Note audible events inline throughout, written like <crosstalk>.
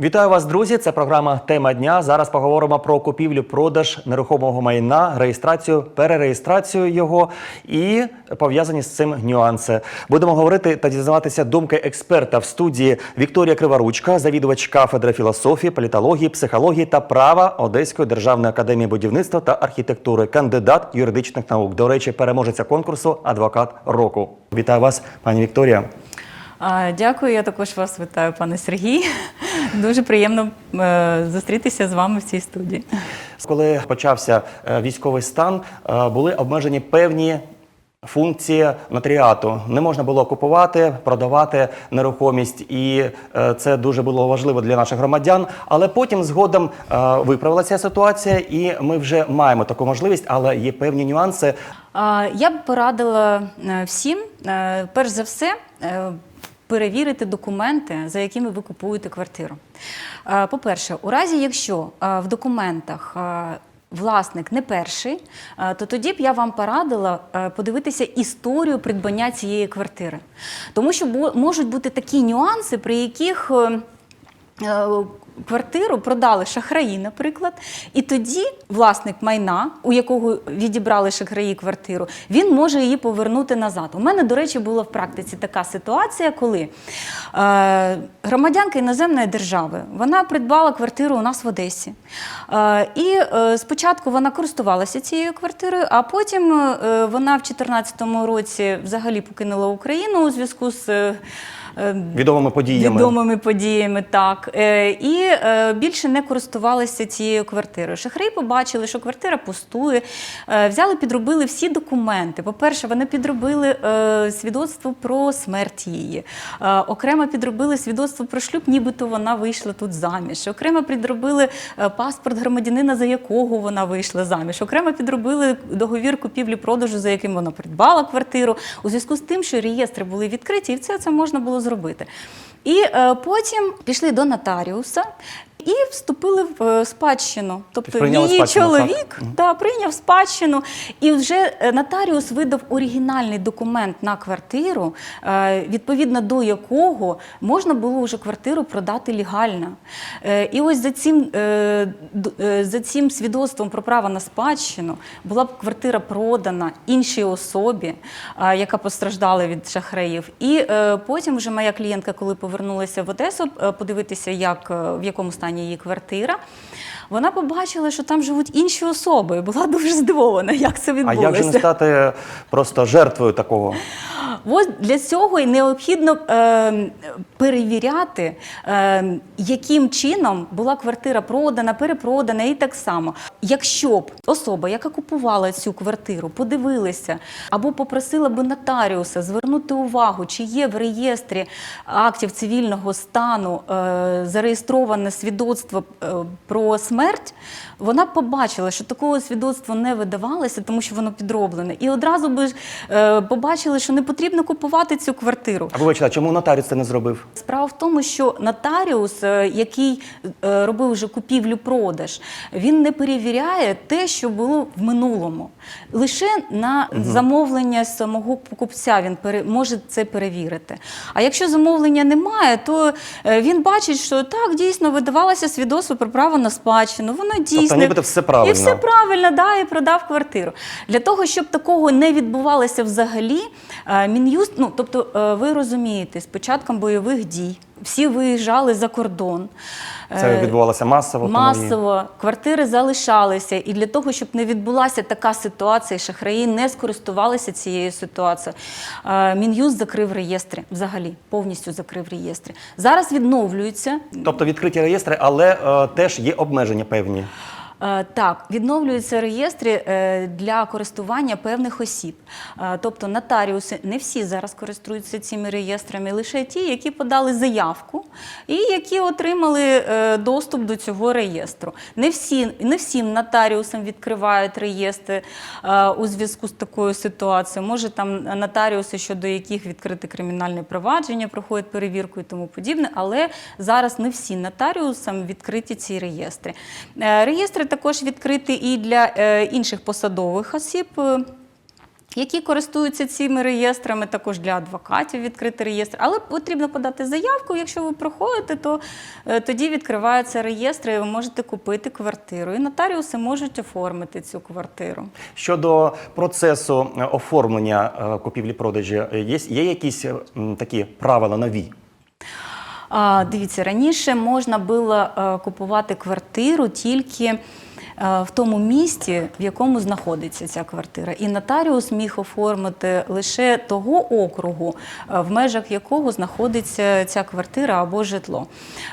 Вітаю вас, друзі! Це програма Тема дня. Зараз поговоримо про купівлю-продаж нерухомого майна, реєстрацію, перереєстрацію його і пов'язані з цим нюанси. Будемо говорити та дізнаватися думки експерта в студії Вікторія Криворучка, завідувач кафедри філософії, політології, психології та права Одеської державної академії будівництва та архітектури, кандидат юридичних наук. До речі, переможеця конкурсу Адвокат року. Вітаю вас, пані Вікторія. Дякую, я також вас вітаю, пане Сергій. Дуже приємно е, зустрітися з вами в цій студії. Коли почався е, військовий стан, е, були обмежені певні функції нотаріату. Не можна було купувати, продавати нерухомість, і це дуже було важливо для наших громадян. Але потім згодом виправилася ситуація, і ми вже маємо таку можливість, але є певні нюанси. Я б порадила всім, перш за все, перевірити документи, за якими ви купуєте квартиру. Е, По-перше, у разі, якщо е, в документах е, власник не перший, то тоді б я вам порадила подивитися історію придбання цієї квартири. Тому що можуть бути такі нюанси, при яких. Е, Квартиру продали шахраї, наприклад, і тоді власник майна, у якого відібрали шахраї квартиру, він може її повернути назад. У мене, до речі, була в практиці така ситуація, коли е, громадянка іноземної держави вона придбала квартиру у нас в Одесі. Е, і е, спочатку вона користувалася цією квартирою, а потім е, вона в 2014 році взагалі покинула Україну у зв'язку з. е, Відомими подіями. Відомими подіями, так. Е, І е, більше не користувалися цією квартирою. Шахраї побачили, що квартира пустує, е, взяли, підробили всі документи. По-перше, вони підробили е, свідоцтво про смерть її. Е, Окремо підробили свідоцтво про шлюб, нібито вона вийшла тут заміж. Окремо підробили е, паспорт громадянина, за якого вона вийшла заміж. Окремо підробили договір купівлі-продажу, за яким вона придбала квартиру, у зв'язку з тим, що реєстри були відкриті, і все це можна було зробити. І е, потім пішли до нотаріуса. І вступили в е, спадщину. Тобто Прийняли її спадщину, так? чоловік да, прийняв спадщину, і вже е, нотаріус видав оригінальний документ на квартиру, е, відповідно до якого можна було вже квартиру продати легально. І ось за цим, за цим свідоцтвом про право на спадщину була б квартира продана іншій особі, яка постраждала від шахраїв. І потім вже моя клієнтка, коли повернулася в Одесу, подивитися, як, в якому стані її квартира. Вона побачила, що там живуть інші особи, і була <laughs> дуже здивована, як це А як же не стати просто жертвою такого? Ось для цього і необхідно е, перевіряти, е, яким чином була квартира продана, перепродана і так само. Якщо б особа, яка купувала цю квартиру, подивилася або попросила би нотаріуса звернути увагу, чи є в реєстрі актів цивільного стану е, зареєстроване свідоцтво е, про смерть, смерть вона побачила, що такого свідоцтва не видавалося, тому що воно підроблене. І одразу би ж, е, побачили, що не потрібно купувати цю квартиру. А вибачте, чому нотаріус це не зробив? Справа в тому, що нотаріус, е, який е, робив вже купівлю-продаж, він не перевіряє те, що було в минулому. Лише на замовлення самого покупця він пере- може це перевірити. А якщо замовлення немає, то е, він бачить, що так дійсно видавалося свідоцтво про право на спадщину. Воно дійсно нібито все правильно. і все правильно, да, і продав квартиру. Для того, щоб такого не відбувалося взагалі, е, Мін'юст, ну тобто, е, ви розумієте, з початком бойових дій всі виїжджали за кордон. Це Е, відбувалося масово. тому квартири залишалися, і для того, щоб не відбулася така ситуація, шахраї не скористувалися цією ситуацією. Мін'юст закрив реєстри, взагалі повністю закрив реєстри. Зараз відновлюються Тобто відкриті реєстри, але е, теж є обмеження певні. Е, Так, відновлюються реєстри е, для користування певних осіб. Е, Тобто нотаріуси не всі зараз користуються цими реєстрами, лише ті, які подали заявку і які отримали доступ до цього реєстру. Не всі, не всім нотаріусам відкривають реєстри у зв'язку з такою ситуацією. Може там нотаріуси, щодо яких відкрите кримінальне провадження, проходять перевірку і тому подібне, але зараз не всі нотаріусам відкриті ці реєстри. Реєстри також відкриті і для е, інших посадових осіб. е, які користуються цими реєстрами, також для адвокатів відкрити реєстр. Але потрібно подати заявку. Якщо ви проходите, то е, тоді відкриваються реєстри, і ви можете купити квартиру. І нотаріуси можуть оформити цю квартиру. Щодо процесу оформлення купівлі-продажі, є, є якісь такі правила нові? А, дивіться, раніше можна було купувати квартиру тільки в тому місті, в якому знаходиться ця квартира. І нотаріус міг оформити лише того округу, е, в межах якого знаходиться ця квартира або житло.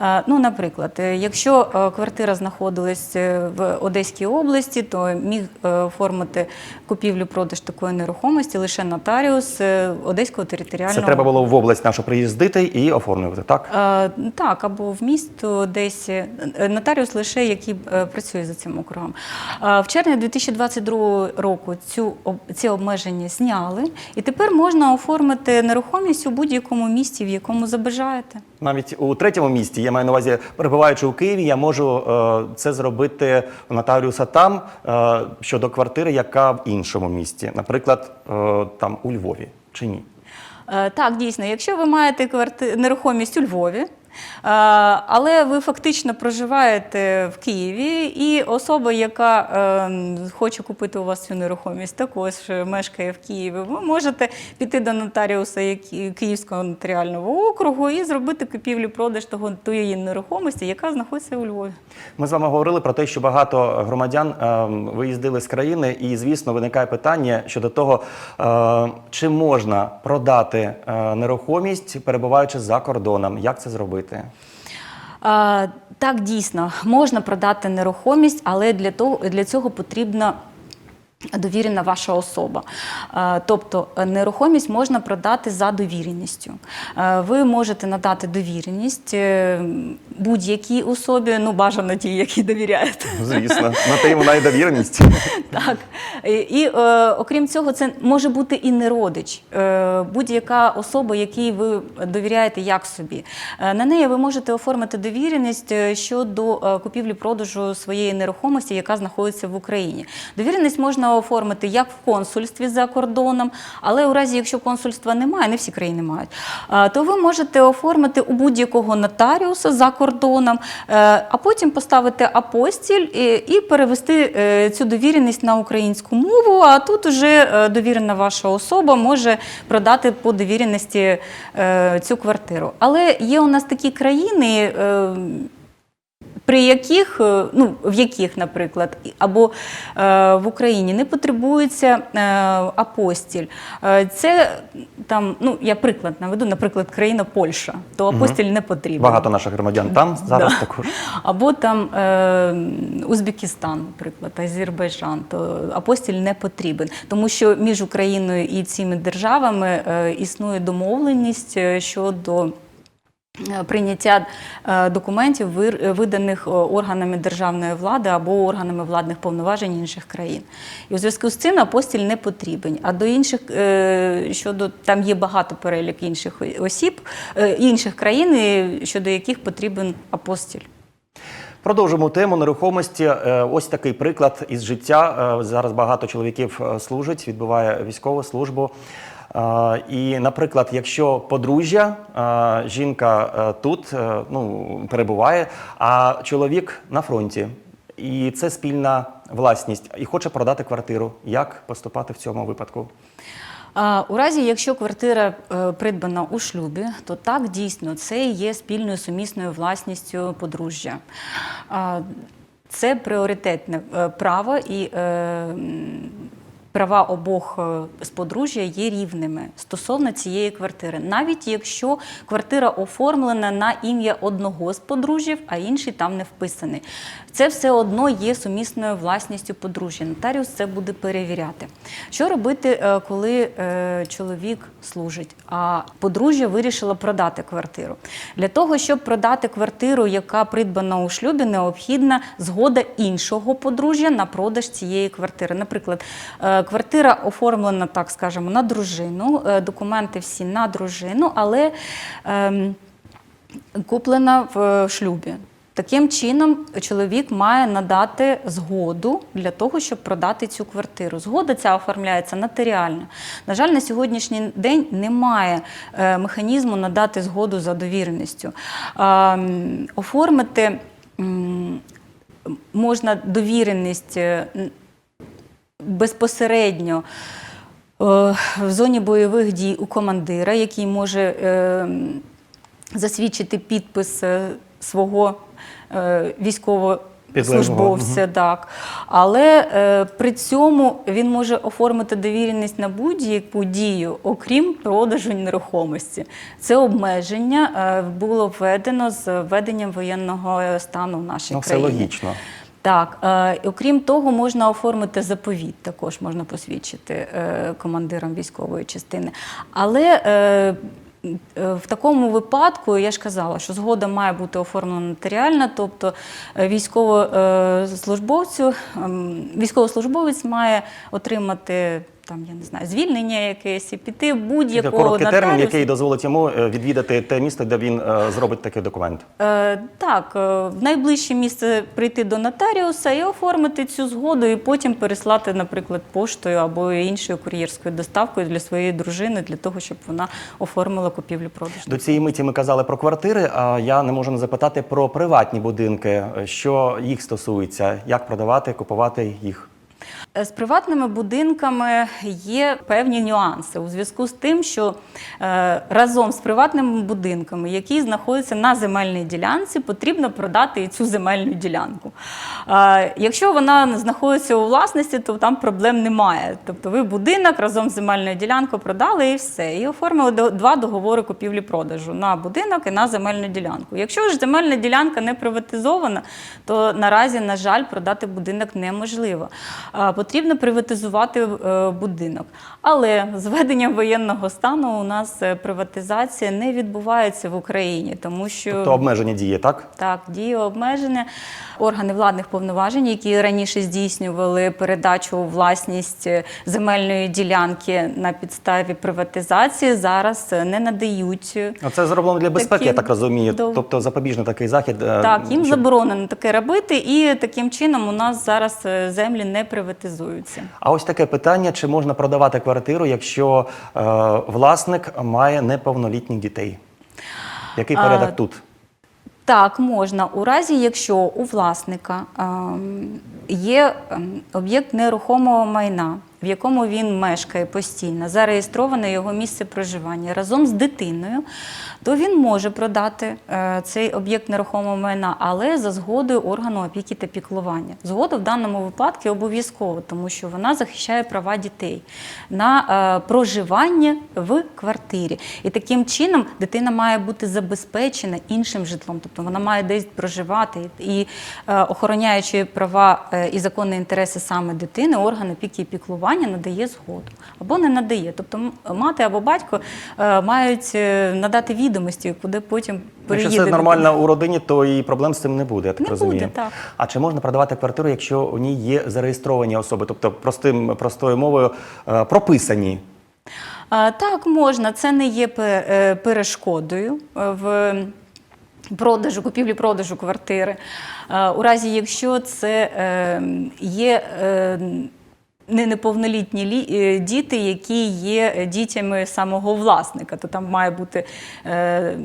Е, Ну, наприклад, е, якщо е, квартира знаходилась е, в Одеській області, то міг е, оформити купівлю-продаж такої нерухомості лише нотаріус е, Одеського територіального Це треба було в область нашу приїздити і оформлювати, так? Е, Так, або в місто десь е, нотаріус лише який е, працює за цим округом. Е, В червні 2022 року цю ці обмеження зняли, і тепер можна оформити нерухомість у будь-якому місті, в якому забажаєте. Навіть у третьому місті, я маю на увазі, перебуваючи у Києві, я можу е, це зробити у нотаріуса там е, щодо квартири, яка в іншому місті, наприклад, е, там у Львові чи ні? Так, дійсно, якщо ви маєте кварти... нерухомість у Львові, але ви фактично проживаєте в Києві, і особа, яка е, хоче купити у вас цю нерухомість, також е, мешкає в Києві, ви можете піти до нотаріуса Київського нотаріального округу і зробити купівлю-продаж того тої нерухомості, яка знаходиться у Львові. Ми з вами говорили про те, що багато громадян е, виїздили з країни, і звісно виникає питання щодо того, е, чи можна продати е, нерухомість, перебуваючи за кордоном. Як це зробити? А, так, дійсно, можна продати нерухомість, але для, того, для цього потрібна довірена ваша особа. Тобто е, нерухомість можна продати за довіреністю. Е, Ви можете надати довіреність е, будь-якій особі, ну бажано тій, якій довіряєте. Звісно, на те й вона і довіреність. Так. І, е, окрім цього, це може бути і не родич, е, будь-яка особа, якій ви довіряєте як собі. Е, на неї ви можете оформити довіреність е, щодо е, купівлі-продажу своєї нерухомості, яка знаходиться в Україні. Довіреність можна оформити як в консульстві за кордоном, але у разі, якщо консульства немає, не всі країни мають, е, то ви можете оформити у будь-якого нотаріуса за кордоном, е, а потім поставити апостіль і, перевести е, цю довіреність на українську мову. А тут уже довірена ваша особа може продати по довіреності цю квартиру. Але є у нас такі країни. При яких, е, ну в яких, наприклад, або е, в Україні не потребується е, апостіль. Це там, ну я приклад наведу, наприклад, країна Польща, то апостіль не потрібен. Багато наших громадян там <laughs> зараз Да. також. Або там е, Узбекистан, наприклад, Азербайджан, то апостіль не потрібен, тому що між Україною і цими державами е, існує домовленість щодо. Е, Прийняття е, документів, виданих е, органами державної влади або органами владних повноважень інших країн. І у зв'язку з цим апостіль не потрібен. А до інших щодо там є багато перелік інших осіб, інших країн, щодо яких потрібен апостіль. Продовжимо тему нерухомості. Ось такий приклад із життя. Зараз багато чоловіків служить, відбуває військову службу. І, наприклад, якщо подружжя, жінка е, тут е, ну, перебуває, а чоловік на фронті, і це спільна власність, і хоче продати квартиру. Як поступати в цьому випадку? У разі, якщо квартира е, придбана у шлюбі, то так дійсно це є спільною сумісною власністю подружжя. Це пріоритетне право і права обох е, з подружжя є рівними стосовно цієї квартири, навіть якщо квартира оформлена на ім'я одного з подружжів, а інший там не вписаний. Це все одно є сумісною власністю подружжя. Нотаріус це буде перевіряти. Що робити, е, коли е, чоловік служить, а подружжя вирішило продати квартиру? Для того, щоб продати квартиру, яка придбана у шлюбі, необхідна згода іншого подружжя на продаж цієї квартири. Наприклад, квартира оформлена, так скажемо, на дружину, е, документи всі на дружину, але ем, куплена в е, шлюбі. Таким чином, чоловік має надати згоду для того, щоб продати цю квартиру. Згода ця оформляється нотаріально. На жаль, на сьогоднішній день немає е, механізму надати згоду за довіреністю. Оформити можна довіреність безпосередньо. е, В зоні бойових дій у командира, який може е, засвідчити підпис е, свого е, військовослужбовця. Так. Але е, при цьому він може оформити довіреність на будь-яку дію, окрім продажу нерухомості. Це обмеження е, було введено з введенням воєнного стану в нашій Ну, це країні. логічно. Так, е, окрім того, можна оформити заповіт, також можна посвідчити е, командиром військової частини. Але е, е, в такому випадку я ж казала, що згода має бути оформлена нотаріально, тобто е, військовослужбовцю, ем, військовослужбовець має отримати там, я не знаю, звільнення якесь і піти будь-якого короткий термін, який дозволить йому е, відвідати те місто, де він е, зробить такий документ. Е, так, е, в найближче місце прийти до нотаріуса і оформити цю згоду, і потім переслати, наприклад, поштою або іншою кур'єрською доставкою для своєї дружини, для того, щоб вона оформила купівлю-продаж. До цієї миті ми казали про квартири, а я не можу не запитати про приватні будинки, е, що їх стосується, як продавати, купувати їх. Е, З приватними будинками є певні нюанси у зв'язку з тим, що е, разом з приватними будинками, які знаходяться на земельній ділянці, потрібно продати і цю земельну ділянку. Е, якщо вона знаходиться у власності, то там проблем немає. Тобто ви будинок разом з земельною ділянкою продали і все. І оформили два договори купівлі-продажу на будинок і на земельну ділянку. Якщо ж земельна ділянка не приватизована, то наразі, на жаль, продати будинок неможливо. Потрібно приватизувати е, будинок. Але з введенням воєнного стану у нас е, приватизація не відбувається в Україні, тому що Тобто обмеження діє, так? так, діє обмеження. Органи владних повноважень, які раніше здійснювали передачу у власність е, земельної ділянки на підставі приватизації, зараз не надають. А Це зроблено для безпеки, Такі я так розумію. дов- Тобто запобіжний такий захід. е, Так, їм щоб- заборонено таке робити, і таким чином у нас зараз е, землі не приватизуються. А ось таке питання: чи можна продавати квартиру, якщо е, власник має неповнолітніх дітей? Який А, тут? Так, можна у разі, якщо у власника е, є ем, об'єкт нерухомого майна, в якому він мешкає постійно, зареєстроване його місце проживання разом з дитиною, то він може продати е, цей об'єкт нерухомого майна, але за згодою органу опіки та піклування. Згода в даному випадку обов'язкова, тому що вона захищає права дітей на е, проживання в квартирі. І таким чином дитина має бути забезпечена іншим житлом, тобто вона має десь проживати. І е, охороняючи права і законні інтереси саме дитини, орган опіки і піклування надає згоду або не надає. Тобто мати або батько е, мають е, надати відомості, куди потім переїде. Якщо це нормально у родині, то і проблем з цим не буде, я так Не розумію. буде, так. А чи можна продавати квартиру, якщо у ній є зареєстровані особи, тобто простим простою мовою е, прописані? Так, можна. Це не є перешкодою в продажу, купівлі-продажу квартири. У разі, якщо це є. Е, Не неповнолітні лі- е, діти, які є дітями самого власника, то там має бути е,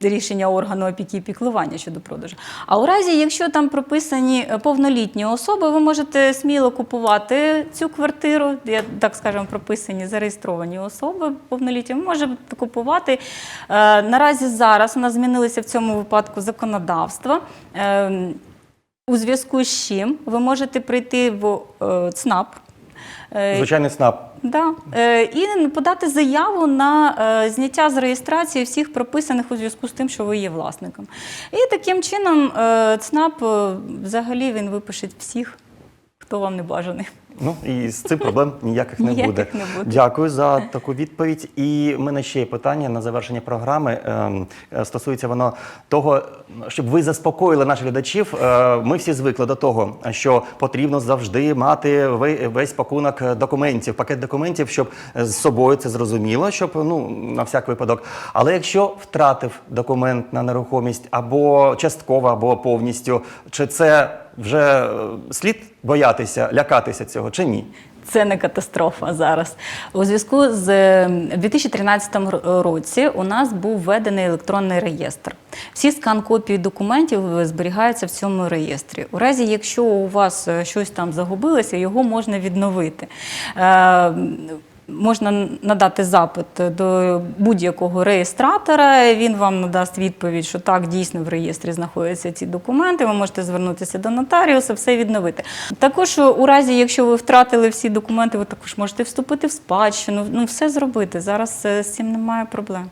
рішення органу опіки і піклування щодо продажу. А у разі, якщо там прописані е, повнолітні особи, ви можете сміло купувати цю квартиру, я так скажемо, прописані зареєстровані особи повнолітні, ви можете купувати. Е, Наразі зараз у нас змінилися в цьому випадку законодавства. У зв'язку з чим ви можете прийти в е, ЦНАП. е, Звичайний ЦНАП. Да. Е, І подати заяву на зняття з реєстрації всіх прописаних у зв'язку з тим, що ви є власником. І таким чином ЦНАП взагалі він випишить всіх, хто вам не бажаний. Ну і з цим проблем ніяких не Ніяких буде. не буде. Дякую за таку відповідь. І в мене ще є питання на завершення програми. Ем, е, Стосується воно того, щоб ви заспокоїли наших глядачів. Е, Ми всі звикли до того, що потрібно завжди мати весь пакунок документів, пакет документів, щоб з собою це зрозуміло, щоб ну на всяк випадок. Але якщо втратив документ на нерухомість або частково, або повністю, чи це вже е, слід боятися, лякатися цього, чи ні? Це не катастрофа зараз. У зв'язку з е, 2013 році у нас був введений електронний реєстр. Всі скан копії документів е, зберігаються в цьому реєстрі. У разі, якщо у вас е, щось там загубилося, його можна відновити. Можна надати запит до будь-якого реєстратора. Він вам надасть відповідь, що так дійсно в реєстрі знаходяться ці документи. Ви можете звернутися до нотаріуса, все відновити. Також у разі, якщо ви втратили всі документи, ви також можете вступити в спадщину. Ну все зробити. Зараз е, з цим немає проблем.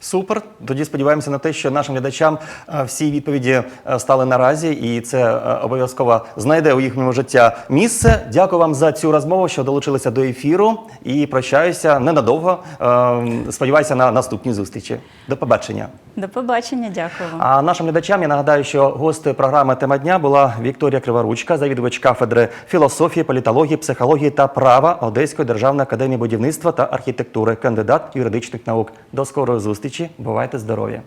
Супер. Тоді сподіваємося на те, що нашим глядачам е, всі відповіді е, стали наразі, і це е, обов'язково знайде у їхньому життя місце. Дякую вам за цю розмову, що долучилися до ефіру. І прощаюся ненадовго. Е, Сподіваюся на наступні зустрічі. До побачення. До побачення, дякую. А нашим глядачам я нагадаю, що гостею програми Тема дня була Вікторія Криворучка, завідувач кафедри філософії, політології, психології та права Одеської державної академії будівництва та архітектури, кандидат юридичних наук. До скорої зустрічі. Бувайте здорові!